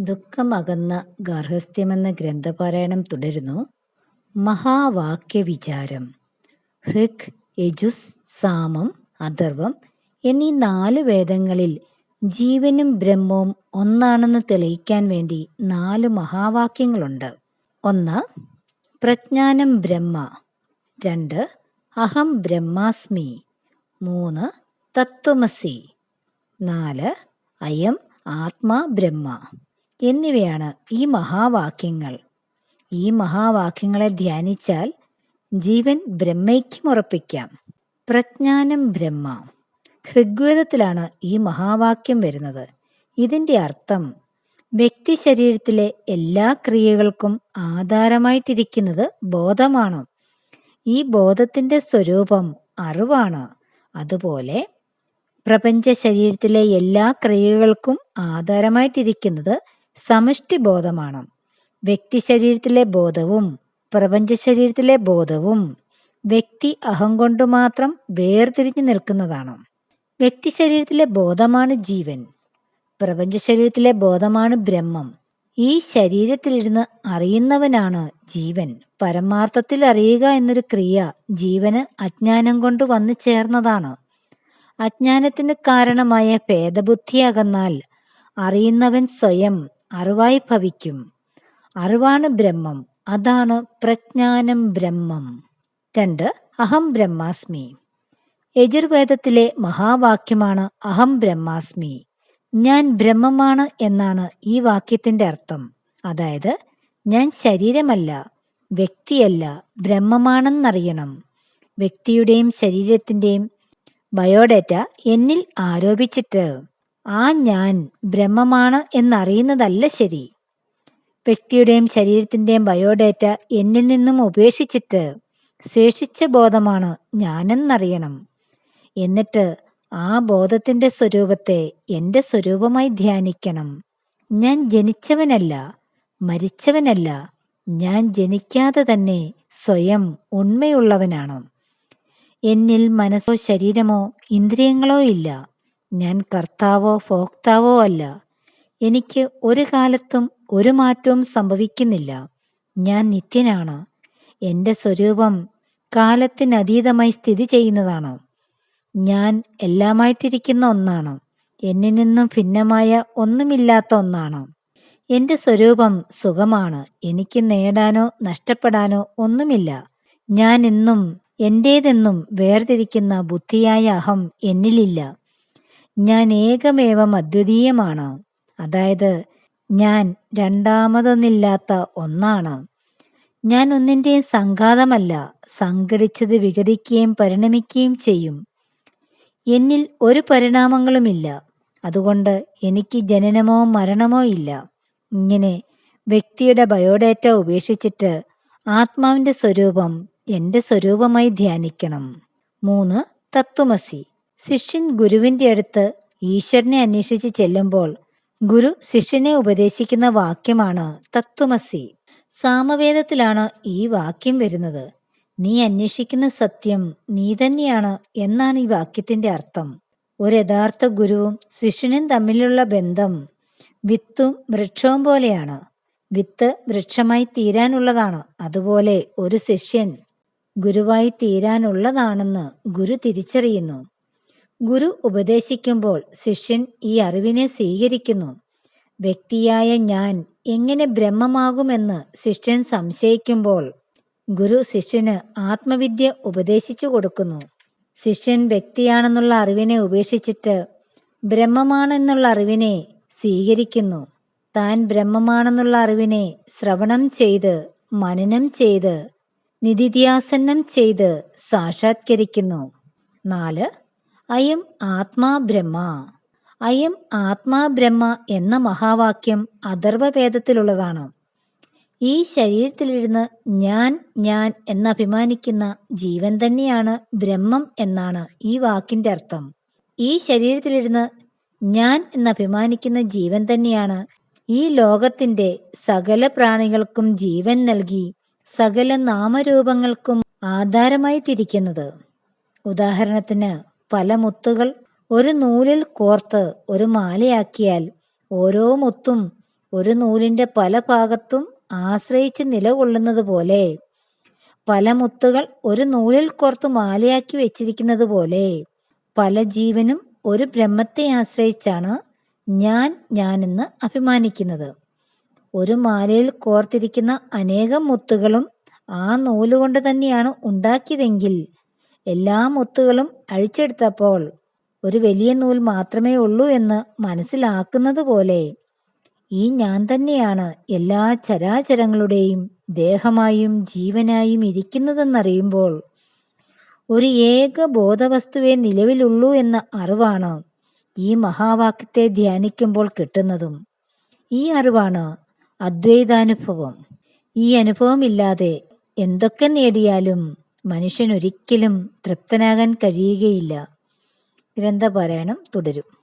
ദുഃഖമകന്ന ഗാർഹസ്ഥ്യമെന്ന ഗ്രന്ഥപാരായണം തുടരുന്നു. മഹാവാക്യവിചാരം. ഹൃക് യജുസ് സാമം അഥർവം എന്നീ നാല് വേദങ്ങളിൽ ജീവനും ബ്രഹ്മവും ഒന്നാണെന്ന് തെളിയിക്കാൻ വേണ്ടി നാല് മഹാവാക്യങ്ങളുണ്ട്. ഒന്ന് പ്രജ്ഞാനം ബ്രഹ്മ. രണ്ട് അഹം ബ്രഹ്മാസ്മി. മൂന്ന് തത്വമസി. നാല് അയം ആത്മാ ബ്രഹ്മ. എന്നിവയാണ് ഈ മഹാവാക്യങ്ങൾ. ഈ മഹാവാക്യങ്ങളെ ധ്യാനിച്ചാൽ ജീവൻ ബ്രഹ്മയ്ക്കും ഉറപ്പിക്കാം. പ്രജ്ഞാനം ബ്രഹ്മ. ഋഗ്വേദത്തിലാണ് ഈ മഹാവാക്യം വരുന്നത്. ഇതിന്റെ അർത്ഥം വ്യക്തി ശരീരത്തിലെ എല്ലാ ക്രിയകൾക്കും ആധാരമായിട്ടിരിക്കുന്നത് ബോധമാണ്. ഈ ബോധത്തിന്റെ സ്വരൂപം അറിവാണ്. അതുപോലെ പ്രപഞ്ച ശരീരത്തിലെ എല്ലാ ക്രിയകൾക്കും ആധാരമായിട്ടിരിക്കുന്നത് സമഷ്ടി ബോധമാണ് വ്യക്തി ശരീരത്തിലെ ബോധവും പ്രപഞ്ച ശരീരത്തിലെ ബോധവും വ്യക്തി അഹം കൊണ്ട് മാത്രം വേർതിരിഞ്ഞു നിൽക്കുന്നതാണ്. വ്യക്തി ശരീരത്തിലെ ബോധമാണ് ജീവൻ. പ്രപഞ്ച ശരീരത്തിലെ ബോധമാണ് ബ്രഹ്മം. ഈ ശരീരത്തിലിരുന്ന് അറിയുന്നവനാണ് ജീവൻ. പരമാർത്ഥത്തിൽ അറിയുക എന്നൊരു ക്രിയ ജീവന് അജ്ഞാനം കൊണ്ട് വന്നു ചേർന്നതാണ്. അജ്ഞാനത്തിന് കാരണമായ ഭേദബുദ്ധി അകന്നാൽ അറിയുന്നവൻ സ്വയം അറിവായി ഭവിക്കും. അറിവാണ് ബ്രഹ്മം. അതാണ് പ്രജ്ഞാനം ബ്രഹ്മം. രണ്ട് അഹം ബ്രഹ്മാസ്മി. യജുർവേദത്തിലെ മഹാവാക്യമാണ് അഹം ബ്രഹ്മാസ്മി. ഞാൻ ബ്രഹ്മമാണ് എന്നാണ് ഈ വാക്യത്തിന്റെ അർത്ഥം. അതായത് ഞാൻ ശരീരമല്ല വ്യക്തിയല്ല ബ്രഹ്മമാണെന്നറിയണം. വ്യക്തിയുടെയും ശരീരത്തിന്റെയും ബയോഡേറ്റ എന്നിൽ ആരോപിച്ചിട്ട് ആ ഞാൻ ബ്രഹ്മമാണ് എന്നറിയുന്നതല്ല ശരി. വ്യക്തിയുടെയും ശരീരത്തിന്റെയും ബയോഡേറ്റ എന്നിൽ നിന്നും ഉപേക്ഷിച്ചിട്ട് ശേഷിച്ച ബോധമാണ് ഞാനെന്നറിയണം. എന്നിട്ട് ആ ബോധത്തിന്റെ സ്വരൂപത്തെ എന്റെ സ്വരൂപമായി ധ്യാനിക്കണം. ഞാൻ ജനിച്ചവനല്ല മരിച്ചവനല്ല ഞാൻ ജനിക്കാതെ തന്നെ സ്വയം ഉണ്മയുള്ളവനാണ്. എന്നിൽ മനസ്സോ ശരീരമോ ഇന്ദ്രിയങ്ങളോ ഇല്ല. ഞാൻ കർത്താവോ ഭോക്താവോ അല്ല. എനിക്ക് ഒരു കാലത്തും ഒരു മാറ്റവും സംഭവിക്കുന്നില്ല. ഞാൻ നിത്യനാണ്. എന്റെ സ്വരൂപം കാലത്തിനതീതമായി സ്ഥിതി ചെയ്യുന്നതാണ്. ഞാൻ എല്ലാമായിട്ടിരിക്കുന്ന ഒന്നാണ്. എന്നിൽ നിന്നും ഭിന്നമായ ഒന്നുമില്ലാത്ത ഒന്നാണ്. എന്റെ സ്വരൂപം സുഖമാണ്. എനിക്ക് നേടാനോ നഷ്ടപ്പെടാനോ ഒന്നുമില്ല. ഞാൻ എന്നും എന്റേതെന്നും വേർതിരിക്കുന്ന ബുദ്ധിയായ അഹം എന്നിലില്ല. ഞാൻ ഏകമേവം അദ്വിതീയമാണ്. അതായത് ഞാൻ രണ്ടാമതൊന്നില്ലാത്ത ഒന്നാണ്. ഞാൻ ഒന്നിന്റെയും സംഘാതമല്ല സംഘടിച്ചത് വിഘടിക്കുകയും പരിണമിക്കുകയും ചെയ്യും. എന്നിൽ ഒരു പരിണാമങ്ങളുമില്ല. അതുകൊണ്ട് എനിക്ക് ജനനമോ മരണമോ ഇല്ല. ഇങ്ങനെ വ്യക്തിയുടെ ബയോഡേറ്റ ഉപേക്ഷിച്ചിട്ട് ആത്മാവിന്റെ സ്വരൂപം എന്റെ സ്വരൂപമായി ധ്യാനിക്കണം. മൂന്ന് തത്വമസി. ശിഷ്യൻ ഗുരുവിന്റെ അടുത്ത് ഈശ്വരനെ അന്വേഷിച്ച് ചെല്ലുമ്പോൾ ഗുരു ശിഷ്യനെ ഉപദേശിക്കുന്ന വാക്യമാണ് തത്വമസി. സാമവേദത്തിലാണ് ഈ വാക്യം വരുന്നത്. നീ അന്വേഷിക്കുന്ന സത്യം നീ തന്നെയാണ് എന്നാണ് ഈ വാക്യത്തിന്റെ അർത്ഥം. ഒരു യഥാർത്ഥ ഗുരുവും ശിഷ്യനും തമ്മിലുള്ള ബന്ധം വിത്തും വൃക്ഷവും പോലെയാണ്. വിത്ത് വൃക്ഷമായി തീരാനുള്ളതാണ്. അതുപോലെ ഒരു ശിഷ്യൻ ഗുരുവായി തീരാനുള്ളതാണെന്ന് ഗുരു തിരിച്ചറിയുന്നു. ഗുരു ഉപദേശിക്കുമ്പോൾ ശിഷ്യൻ ഈ അറിവിനെ സ്വീകരിക്കുന്നു. വ്യക്തിയായ ഞാൻ എങ്ങനെ ബ്രഹ്മമാകുമെന്ന് ശിഷ്യൻ സംശയിക്കുമ്പോൾ ഗുരു ശിഷ്യന് ആത്മവിദ്യ ഉപദേശിച്ചു കൊടുക്കുന്നു. ശിഷ്യൻ വ്യക്തിയാണെന്നുള്ള അറിവിനെ ഉപേക്ഷിച്ചിട്ട് ബ്രഹ്മമാണെന്നുള്ള അറിവിനെ സ്വീകരിക്കുന്നു. താൻ ബ്രഹ്മമാണെന്നുള്ള അറിവിനെ ശ്രവണം ചെയ്ത് മനനം ചെയ്ത് നിതിധ്യാസനം ചെയ്ത് സാക്ഷാത്കരിക്കുന്നു. നാല് അയം ആത്മാ ബ്രഹ്മ. അയം ആത്മാ ബ്രഹ്മ എന്ന മഹാവാക്യം അഥർവവേദത്തിലുള്ളതാണ്. ഈ ശരീരത്തിലിരുന്ന് ഞാൻ ഞാൻ എന്നഭിമാനിക്കുന്ന ജീവൻ തന്നെയാണ് ബ്രഹ്മം എന്നാണ് ഈ വാക്കിന്റെ അർത്ഥം. ഈ ശരീരത്തിലിരുന്ന് ഞാൻ എന്നഭിമാനിക്കുന്ന ജീവൻ തന്നെയാണ് ഈ ലോകത്തിന്റെ സകല പ്രാണികൾക്കും ജീവൻ നൽകി സകല നാമരൂപങ്ങൾക്കും ആധാരമായിട്ടിരിക്കുന്നത്. ഉദാഹരണത്തിന് പല മുത്തുകൾ ഒരു നൂലിൽ കോർത്ത് ഒരു മാലയാക്കിയാൽ ഓരോ മുത്തും ഒരു നൂലിന്റെ പല ഭാഗത്തും ആശ്രയിച്ച് നിലകൊള്ളുന്നത് പോലെ. പല മുത്തുകൾ ഒരു നൂലിൽ കോർത്ത് മാലയാക്കി വെച്ചിരിക്കുന്നത് പോലെ. പല ജീവനും ഒരു ബ്രഹ്മത്തെ ആശ്രയിച്ചാണ് ഞാൻ ഞാനെന്ന് അഭിമാനിക്കുന്നത്. ഒരു മാലയിൽ കോർത്തിരിക്കുന്ന അനേകം മുത്തുകളും ആ നൂലുകൊണ്ട് തന്നെയാണ് ഉണ്ടാക്കിയതെങ്കിൽ എല്ലാ മുത്തുകളും അഴിച്ചെടുത്തപ്പോൾ ഒരു വലിയ നൂൽ മാത്രമേ ഉള്ളൂ എന്ന് മനസ്സിലാക്കുന്നത് പോലെ ഈ ഞാൻ തന്നെയാണ് എല്ലാ ചരാചരങ്ങളുടെയും ദേഹമായും ജീവനായും ഇരിക്കുന്നതെന്നറിയുമ്പോൾ ഒരു ഏക ബോധവസ്തുവേ നിലവിലുള്ളൂ എന്ന അറിവാണ് ഈ മഹാവാക്യത്തെ ധ്യാനിക്കുമ്പോൾ കിട്ടുന്നതും. ഈ അറിവാണ് അദ്വൈതാനുഭവം. ഈ അനുഭവമില്ലാതെ എന്തൊക്കെ നേടിയാലും മനുഷ്യൻ ഒരിക്കലും തൃപ്തനാകാൻ കഴിയുകയില്ല. ഗ്രന്ഥപാരായണം തുടരും.